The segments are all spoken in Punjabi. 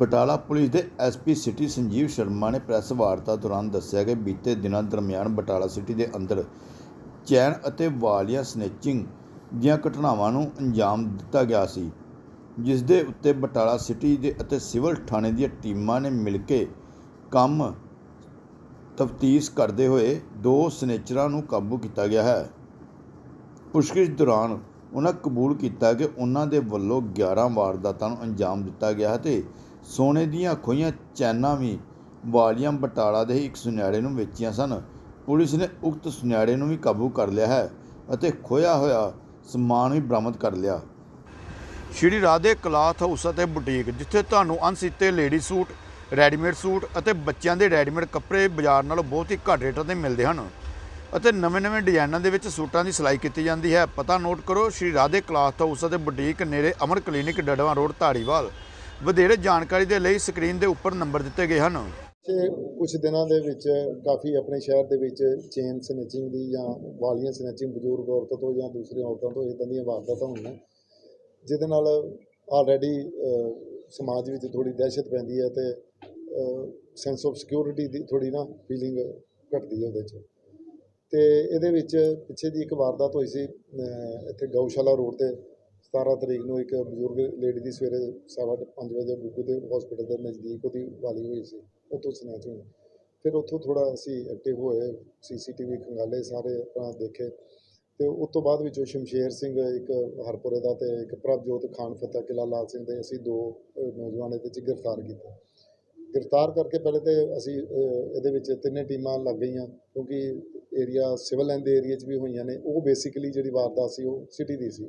ਬਟਾਲਾ ਪੁਲਿਸ ਦੇ ਐਸਪੀ ਸਿਟੀ ਸੰਜੀਵ ਸ਼ਰਮਾ ਨੇ ਪ੍ਰੈਸ ਵਾਰਤਾ ਦੌਰਾਨ ਦੱਸਿਆ ਕਿ ਬੀਤੇ ਦਿਨਾਂ ਦਰਮਿਆਨ ਬਟਾਲਾ ਸਿਟੀ ਦੇ ਅੰਦਰ ਚੈਨ ਅਤੇ ਵਾਲੀਆਂ ਸਨੈਚਿੰਗ ਦੀਆਂ ਘਟਨਾਵਾਂ ਨੂੰ ਅੰਜਾਮ ਦਿੱਤਾ ਗਿਆ ਸੀ, ਜਿਸ ਦੇ ਉੱਤੇ ਬਟਾਲਾ ਸਿਟੀ ਦੇ ਅਤੇ ਸਿਵਲ ਥਾਣੇ ਦੀਆਂ ਟੀਮਾਂ ਨੇ ਮਿਲ ਕੇ ਕੰਮ ਤਫਤੀਸ਼ ਕਰਦੇ ਹੋਏ ਦੋ ਸਨੇਚਰਾਂ ਨੂੰ ਕਾਬੂ ਕੀਤਾ ਗਿਆ ਹੈ। ਪੁੱਛਗਿੱਛ ਦੌਰਾਨ ਉਹਨਾਂ ਕਬੂਲ ਕੀਤਾ ਕਿ ਉਹਨਾਂ ਦੇ ਵੱਲੋਂ 11 ਵਾਰਦਾਤਾਂ ਨੂੰ ਅੰਜਾਮ ਦਿੱਤਾ ਗਿਆ ਹੈ ਤੇ ਸੋਨੇ ਦੀਆਂ ਖੋਈਆਂ ਚੈਨਾਂ ਵੀ ਵਾਲੀਆਂ ਬਟਾਲਾ ਦੇ ਇੱਕ ਸੁਨਿਆੜੇ ਨੂੰ ਵੇਚੀਆਂ ਸਨ। ਪੁਲਿਸ ਨੇ ਉਕਤ ਸੁਨਿਆੜੇ ਨੂੰ ਵੀ ਕਾਬੂ ਕਰ ਲਿਆ ਹੈ ਅਤੇ ਖੋਇਆ ਹੋਇਆ ਸਮਾਨ ਵੀ ਬਰਾਮਦ ਕਰ ਲਿਆ। ਸ਼੍ਰੀ ਰਾਧੇ ਕਲਾਥ ਹਾਊਸ ਅਤੇ ਬੁਟੀਕ, ਜਿੱਥੇ ਤੁਹਾਨੂੰ ਅਣਸੀਤੇ ਲੇਡੀ ਸੂਟ, ਰੈਡੀਮੇਡ ਸੂਟ ਅਤੇ ਬੱਚਿਆਂ ਦੇ ਰੈਡੀਮੇਡ ਕੱਪੜੇ ਬਾਜ਼ਾਰ ਨਾਲੋਂ ਬਹੁਤ ਹੀ ਘੱਟ ਰੇਟਾਂ ਤੇ ਮਿਲਦੇ ਹਨ ਅਤੇ ਨਵੇਂ-ਨਵੇਂ ਡਿਜ਼ਾਈਨਾਂ ਦੇ ਵਿੱਚ ਸੂਟਾਂ ਦੀ ਸਿਲਾਈ ਕੀਤੀ ਜਾਂਦੀ ਹੈ। ਪਤਾ ਨੋਟ ਕਰੋ, ਸ਼੍ਰੀ ਰਾਧੇ ਕਲਾਥ ਹਾਊਸ ਅਤੇ ਬੁਟੀਕ ਨੇੜੇ ਅਮਰ ਕਲੀਨਿਕ ਡੜਵਾ ਰੋਡ, ਧਾਰੀਵਾਲ। ਵਧੇਰੇ ਜਾਣਕਾਰੀ ਦੇ ਲਈ ਸਕਰੀਨ ਦੇ ਉੱਪਰ ਨੰਬਰ ਦਿੱਤੇ ਗਏ ਹਨ। ਤੇ ਕੁਝ ਦਿਨਾਂ ਦੇ ਵਿੱਚ ਕਾਫੀ ਆਪਣੇ ਸ਼ਹਿਰ ਦੇ ਵਿੱਚ ਚੇਨ ਸਨੈਚਿੰਗ ਦੀ ਜਾਂ ਵਾਲੀਆਂ ਸਨੈਚਿੰਗ ਬਜ਼ੁਰਗ ਔਰਤਾਂ ਤੋਂ ਜਾਂ ਦੂਸਰੀਆਂ ਔਰਤਾਂ ਤੋਂ ਇਦਾਂ ਦੀਆਂ ਵਾਰਦਾਤਾਂ ਹੋਈਆਂ। ਜਿਹਦੇ ਨਾਲ ਆਲਰੇਡੀ ਸਮਾਜ ਵਿੱਚ ਥੋੜੀ ਦਹਿਸ਼ਤ ਪੈਂਦੀ ਹੈ ਤੇ ਸੈਂਸ ਆਫ ਸਿਕਿਉਰਿਟੀ ਦੀ ਥੋੜੀ ਨਾ ਫੀਲਿੰਗ ਘਟਦੀ ਹੈ ਉਹਦੇ 'ਚ। ਤੇ ਇਹਦੇ ਵਿੱਚ ਪਿੱਛੇ ਦੀ ਇੱਕ ਵਾਰਦਾਤ ਹੋਈ ਸੀ ਇੱਥੇ ਗਊਸ਼ਾਲਾ ਰੋਡ ਤੇ। 17 ਤਰੀਕ ਨੂੰ ਇੱਕ ਬਜ਼ੁਰਗ ਲੇਡੀ ਦੀ ਸਵੇਰੇ ਸਵਾ ਪੰਜ ਵਜੇ ਗੁੱਗੂ ਦੇ ਹਸਪੀਟਲ ਦੇ ਨਜ਼ਦੀਕ ਉਹਦੀ ਵਾਲੀ ਹੋਈ ਸੀ ਉੱਥੋਂ ਸਨੈਚ ਹੋਈ ਫਿਰ ਉੱਥੋਂ ਥੋੜਾ ਅਸੀਂ ਐਕਟਿਵ ਹੋਏ ਸੀਸੀਟੀਵੀ ਖੰਗਾਲੇ ਸਾਰੇ ਆਪਣਾ ਦੇਖੇ। ਤੇ ਉਸ ਤੋਂ ਬਾਅਦ ਵਿੱਚੋਂ ਸ਼ਮਸ਼ੇਰ ਸਿੰਘ ਇੱਕ ਹਰਪੁਰੇ ਦਾ ਤੇ ਇੱਕ ਪ੍ਰਭਜੋਤ ਖਾਨ ਫਤਿਹ ਕਿਲਾ ਲਾਲ ਸਿੰਘ ਦੇ ਅਸੀਂ ਦੋ ਨੌਜਵਾਨ ਇਹਦੇ 'ਚ ਗ੍ਰਿਫਤਾਰ ਕੀਤੇ। ਗ੍ਰਿਫਤਾਰ ਕਰਕੇ ਪਹਿਲੇ ਤੇ ਅਸੀਂ ਇਹਦੇ ਵਿੱਚ ਤਿੰਨੇ ਟੀਮਾਂ ਲੱਗ ਗਈਆਂ, ਕਿਉਂਕਿ ਏਰੀਆ ਸਿਵਲ ਲਾਈਨ ਦੇ ਏਰੀਆ 'ਚ ਵੀ ਹੋਈਆਂ ਨੇ। ਉਹ ਬੇਸਿਕਲੀ ਜਿਹੜੀ ਵਾਰਦਾਤ ਸੀ, ਉਹ ਸਿਟੀ ਦੀ ਸੀ।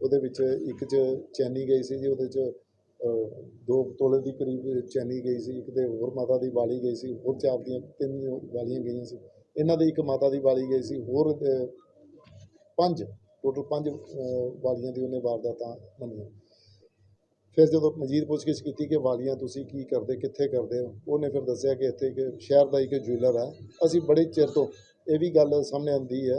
ਉਹਦੇ ਵਿੱਚ ਇੱਕ 'ਚ ਚੈਨੀ ਗਈ ਸੀ ਜੀ, ਉਹਦੇ 'ਚ ਦੋ ਤੋਲੇ ਦੀ ਕਰੀਬ ਚੈਨੀ ਗਈ ਸੀ, ਇੱਕ ਦੇ ਹੋਰ ਮਾਤਾ ਦੀ ਵਾਲੀ ਗਈ ਸੀ, ਹੋਰ ਚਾਰ ਦੀਆਂ ਤਿੰਨ ਵਾਲੀਆਂ ਗਈਆਂ ਸੀ। ਇਹਨਾਂ ਦੀ ਇੱਕ ਮਾਤਾ ਦੀ ਵਾਲੀ ਗਈ ਸੀ, ਹੋਰ ਪੰਜ ਟੋਟਲ ਪੰਜ ਵਾਲੀਆਂ ਦੀ ਉਹਨੇ ਵਾਰਦਾਤਾਂ ਮੰਨੀਆਂ। ਫਿਰ ਜਦੋਂ ਮਜੀਦ ਪੁੱਛਗਿੱਛ ਕੀਤੀ ਕਿ ਵਾਲੀਆਂ ਤੁਸੀਂ ਕੀ ਕਰਦੇ, ਕਿੱਥੇ ਕਰਦੇ ਹੋ, ਉਹਨੇ ਫਿਰ ਦੱਸਿਆ ਕਿ ਇੱਥੇ ਇੱਕ ਸ਼ਹਿਰ ਦਾ ਇੱਕ ਜੁਐਲਰ ਹੈ। ਅਸੀਂ ਬੜੇ ਚਿਰ ਤੋਂ ਇਹ ਵੀ ਗੱਲ ਸਾਹਮਣੇ ਆਉਂਦੀ ਹੈ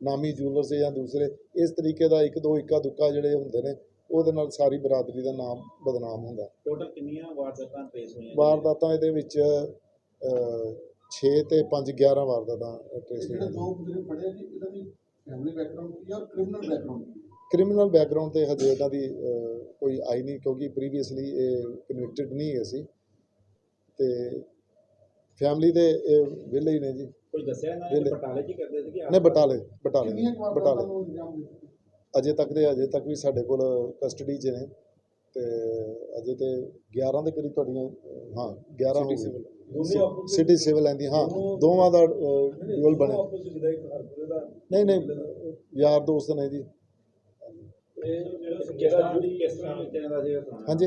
ਨਾਮੀ ਜੁਐਲਰਸ ਜਾਂ ਦੂਸਰੇ ਇਸ ਤਰੀਕੇ ਦਾ ਇੱਕ ਦੋ ਇੱਕਾ ਦੁੱਕਾ ਜਿਹੜੇ ਹੁੰਦੇ ਨੇ ਉਹਦੇ ਨਾਲ ਸਾਰੀ ਬਰਾਦਰੀ ਦਾ ਨਾਮ ਬਦਨਾਮ ਹੁੰਦਾ। ਟੋਟਲ ਕਿੰਨੀਆਂ ਵਾਰਦਾਤਾਂ ਟ੍ਰੇਸ ਹੋਈਆਂ ਵਾਰਦਾਤਾਂ ਇਹਦੇ ਵਿੱਚ 6 ਤੇ 5 11 ਵਾਰਦਾਤਾਂ ਟ੍ਰੇਸ ਜਿਹੜਾ ਹੋਈਆਂ ਦੋ ਜਿਹੜੇ ਪੜਿਆ ਜੀ ਇਹਨਾਂ ਦੀ ਫੈਮਿਲੀ ਬੈਕਗ੍ਰਾਉਂਡ ਕੀ ਆ ਔਰ ਕ੍ਰਿਮੀਨਲ ਬੈਕਗ੍ਰਾਉਂਡ ਕੀ ਆ? ਕ੍ਰਿਮੀਨਲ ਬੈਕਗ੍ਰਾਉਂਡ ਤੇ ਹਜੇ ਇਹਨਾਂ ਦੀ ਕੋਈ ਆਈ ਨਹੀਂ ਕਿਉਂਕਿ ਪ੍ਰੀਵੀਅਸਲੀ ਇਹ ਕਨਵਿਕਟਡ ਨਹੀਂ ਹੈ ਸੀ। ਤੇ ਫੈਮਿਲੀ ਦੇ ਇਹ ਵਿਹਲੇ ਹੀ ਨੇ ਜੀ। ਕੋਈ ਦੱਸਿਆ ਨਾ ਵਿਹਲੇ। ਬਟਾਲੇ ਕਰਦੇ ਸੀ ਕਿ ਬਟਾਲੇ ਬਟਾਲੇ ਅਜੇ ਤੱਕ ਦੇ ਅਜੇ ਤੱਕ ਵੀ ਸਾਡੇ ਕੋਲ ਕਸਟਡੀ 'ਚ ਨੇ ਤੇ ਅਜੇ ਤੇ 11 ਦੇ ਕਰੀਬ ਤੁਹਾਡੀਆਂ ਹਾਂ 11 ਹੋ ਗਏ ਸਿਟੀ ਸਿਵਲ ਲੈਂਦੀ ਹਾਂ ਦੋਵਾਂ ਦਾ ਡਿਊਲ ਬਣਿਆ। ਨਹੀਂ ਨਹੀਂ ਯਾਰ ਦੋਸਤ ਨੇ ਜੀ। ਜਿਹੜਾ ਕਿਸ ਤਰ੍ਹਾਂ ਕਿਸ ਤਰ੍ਹਾਂ ਦਾ ਸੀ ਉਹ ਹਾਂਜੀ।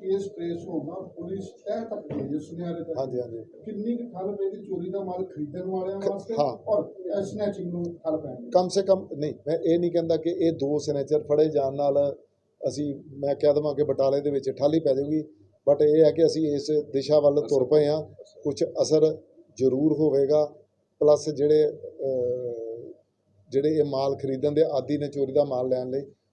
ਕੇਸ ਟ੍ਰੇਸ ਹੋਣਾ ਪੁਲਿਸ ਤਹਿ ਤੱਕ ਗਈ ਹੈ ਸੁਨਿਆਰੇ ਤੱਕ। ਹਾਂਜੀ ਹਾਂਜੀ। ਕਿੰਨੀ ਕੁ ਪਏਗੀ ਚੋਰੀ ਦਾ ਮਾਲ ਖਰੀਦਣ ਵਾਲਿਆਂ ਵਾਸਤੇ? ਹਾਂ। ਔਰ ਸਨੈਚਿੰਗ ਨੂੰ ਠੱਲ ਪੈਣੀ ਕਮ ਸੇ ਕਮ ਨਹੀਂ ਮੈਂ ਇਹ ਨਹੀਂ ਕਹਿੰਦਾ ਕਿ ਇਹ ਦੋ ਸਿਗਨੇਚਰ ਫੜੇ ਜਾਣ ਨਾਲ ਅਸੀਂ ਮੈਂ ਕਹਿ ਦੇਵਾਂ ਕਿ ਬਟਾਲੇ ਦੇ ਵਿੱਚ ਠਾਲੀ ਪੈ ਜਾਊਗੀ ਬਟ ਇਹ ਹੈ ਕਿ ਅਸੀਂ ਇਸ ਦਿਸ਼ਾ ਵੱਲ ਤੁਰ ਪਏ ਹਾਂ। ਕੁਝ ਅਸਰ ਜ਼ਰੂਰ ਹੋਵੇਗਾ ਪਲੱਸ ਜਿਹੜੇ ਅਹ, ਜਿਹੜੇ ਇਹ ਮਾਲ ਖਰੀਦਣ ਦੇ ਆਦੀ ਨੇ ਚੋਰੀ ਦਾ ਮਾਲ ਲੈਣ ਲਈ